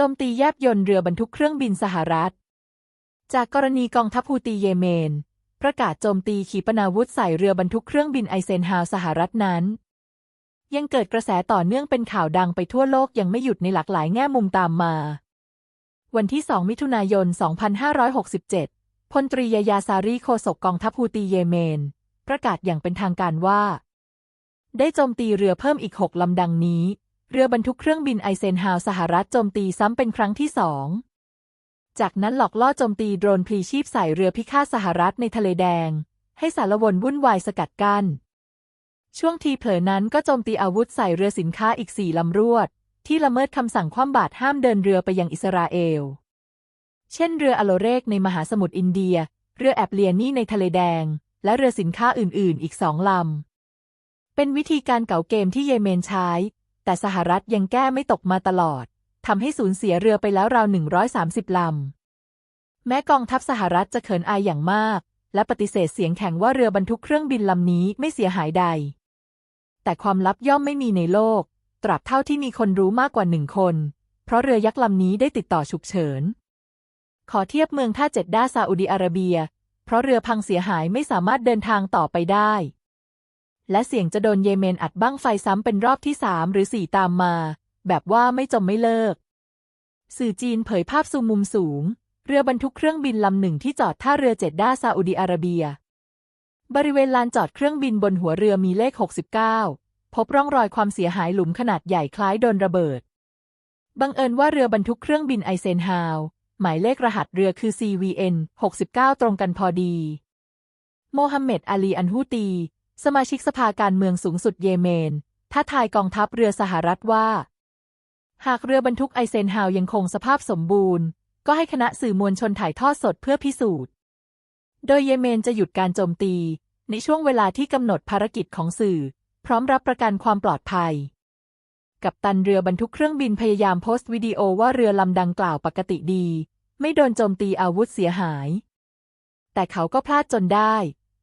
โจมตีแยบยนต์เรือบรรทุกเครื่องบินสหรัฐ จากกรณีกองทัพฮูตีเยเมน ประกาศโจมตีขีปนาวุธใส่เรือบรรทุกเครื่องบินไอเซนฮาวสหรัฐนั้น ยังเกิดกระแสต่อเนื่องเป็นข่าวดังไปทั่วโลกยังไม่หยุดในหลากหลายแง่มุมตามมา วันที่ 2 มิถุนายน 2567 พลตรียายาซารีโคศกกองทัพฮูตีเยเมน ประกาศอย่างเป็นทางการว่า ได้โจมตีเรือเพิ่มอีก6ลำดังนี้ เรือบรรทุกเครื่องบินไอเซนฮาวสหรัฐโจมตีซ้ำเป็นครั้งที่สอง จากนั้นหลอกล่อโจมตีโดรนพลีชีพใส่เรือพิฆาตสหรัฐในทะเลแดง ให้สารวนวุ่นวายสกัดกัน้น ช่วงทีเผลอนั้นก็โจมตีอาวุธใส่เรือสินค้าอีกสี่ลำรวด ที่ละเมิดคำสั่งคว่ำบาตรห้ามเดินเรือไปยังอิสราเอล เช่นเรืออโลเรกในมหาสมุทรอินเดีย เรือแอบเลียนี่ในทะเลแดง และเรือสินค้าอื่น ๆ อีกสองลำเป็นวิธีการเก่าเกมที่เยเมนใช้ แต่สหรัฐยังแก้ไม่ตกมาตลอดทำให้สูญเสียเรือไปแล้วราว 130 ลำ แม้กองทัพสหรัฐจะเขินอายอย่างมาก และปฏิเสธเสียงแข็งว่าเรือบรรทุกเครื่องบินลำนี้ไม่เสียหายใด แต่ความลับย่อมไม่มีในโลก ตราบเท่าที่มีคนรู้มากกว่าหนึ่งคน เพราะเรือยักษ์ลำนี้ได้ติดต่อฉุกเฉิน ขอเทียบเมืองท่าเจ็ดด้าซาอุดิอาระเบีย เพราะเรือพังเสียหายไม่สามารถเดินทางต่อไปได้ และเสี่ยงจะโดนเยเมนอัดบั้งไฟซ้ำเป็นรอบที่สามหรือสี่ตามมา แบบว่าไม่จมไม่เลิก สื่อจีนเผยภาพซูมมุมสูง เรือบรรทุกเครื่องบินลำหนึ่งที่จอดท่าเรือเจดด้าซาอุดิอาระเบีย บริเวณลานจอดเครื่องบินบนหัวเรือมีเลข 69 พบร่องรอยความเสียหายหลุมขนาดใหญ่คล้ายโดนระเบิด บังเอิญว่าเรือบรรทุกเครื่องบินไอเซนฮาวหมายเลขรหัสเรือคือ CVN 69 ตรงกันพอดี โมฮัมเหม็ดอาลีอันฮูตี สมาชิกสภาการเมืองสูงสุดเยเมนท้าทายกองทัพเรือสหรัฐว่า หากเรือบรรทุกไอเซนฮาวยังคงสภาพสมบูรณ์ ก็ให้คณะสื่อมวลชนถ่ายทอดสดเพื่อพิสูจน์ โดยเยเมนจะหยุดการโจมตี ในช่วงเวลาที่กำหนดภารกิจของสื่อ พร้อมรับประกันความปลอดภัย กับตันเรือบรรทุกเครื่องบินพยายามโพสต์วิดีโอว่าเรือลำดังกล่าวปกติดี ไม่โดนโจมตีอาวุธเสียหาย แต่เขาก็พลาดจนได้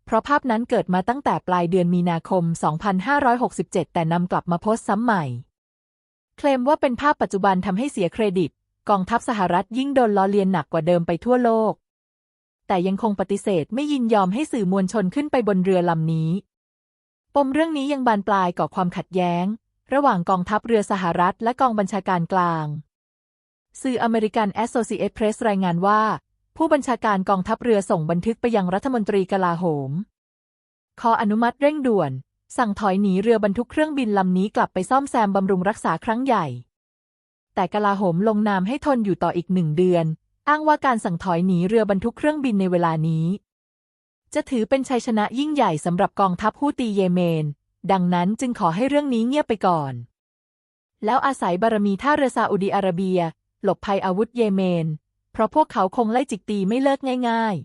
เพราะภาพนั้นเกิดมาตั้งแต่ปลายเดือนมีนาคม 2567 แต่นำกลับมาโพสต์ซ้ำใหม่ เคลมว่าเป็นภาพปัจจุบันทำให้เสียเครดิต กองทัพสหรัฐยิ่งโดนล้อเลียนหนักกว่าเดิมไปทั่วโลก แต่ยังคงปฏิเสธไม่ยินยอมให้สื่อมวลชนขึ้นไปบนเรือลำนี้ ปมเรื่องนี้ยังบานปลายก่อความขัดแย้ง ระหว่างกองทัพเรือสหรัฐและกองบัญชาการกลาง สื่ออเมริกัน Associated Press รายงานว่า ผู้บัญชาการกองทัพเรือส่งบันทึกไปยังรัฐมนตรีกลาโหม ขออนุมัติเร่งด่วน สั่งถอยหนีเรือบรรทุกเครื่องบินลำนี้กลับไปซ่อมแซมบำรุงรักษาครั้งใหญ่ แต่กลาโหมลงนามให้ทนอยู่ต่ออีกหนึ่งเดือน อ้างว่าการสั่งถอยหนีเรือบรรทุกเครื่องบินในเวลานี้ จะถือเป็นชัยชนะยิ่งใหญ่สำหรับกองทัพฮูตีเยเมน ดังนั้นจึงขอให้เรื่องนี้เงียบไปก่อน แล้วอาศัยบารมีท่าเรือซาอุดีอาระเบีย หลบภัยอาวุธเยเมน เพราะพวกเขาคงไล่จิกตีไม่เลิกง่าย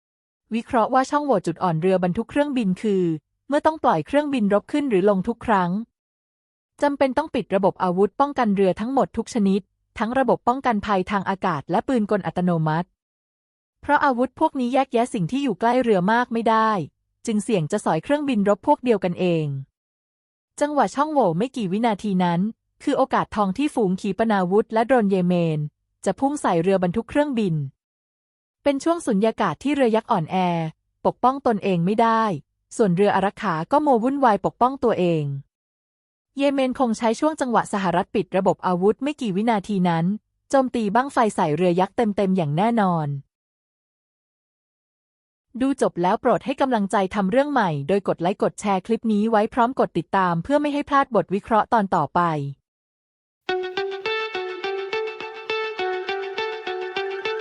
ๆ วิเคราะห์ว่าช่องโหว่จุดอ่อนเรือบรรทุกเครื่องบินคือ เมื่อต้องปล่อยเครื่องบินรบขึ้นหรือลงทุกครั้งจำเป็นต้องปิดระบบอาวุธป้องกันเรือทั้งหมดทุกชนิด ทั้งระบบป้องกันภัยทางอากาศและปืนกลอัตโนมัติ เพราะอาวุธพวกนี้แยกแยะสิ่งที่อยู่ใกล้เรือมากไม่ได้ จึงเสี่ยงจะสอยเครื่องบินรบพวกเดียวกันเอง จังหวะช่องโหว่ไม่กี่วินาทีนั้น คือโอกาสทองที่ฝูงขีปนาวุธและโดรนเยเมน จะพุ่งใส่เรือบรรทุกเครื่องบิน เป็นช่วงสุญญากาศที่เรือยักษ์อ่อนแอ ปกป้องตนเองไม่ได้ ส่วนเรืออารักขาก็โมวุ่นวายปกป้องตัวเอง เยเมนคงใช้ช่วงจังหวะสหรัฐปิดระบบอาวุธไม่กี่วินาทีนั้นโจมตีบั้งไฟใส่เรือยักษ์เต็มๆอย่างแน่นอน ดูจบแล้วโปรดให้กำลังใจทำเรื่องใหม่ โดยกดไลค์กดแชร์คลิปนี้ไว้พร้อมกดติดตามเพื่อไม่ให้พลาดบทวิเคราะห์ตอนต่อไป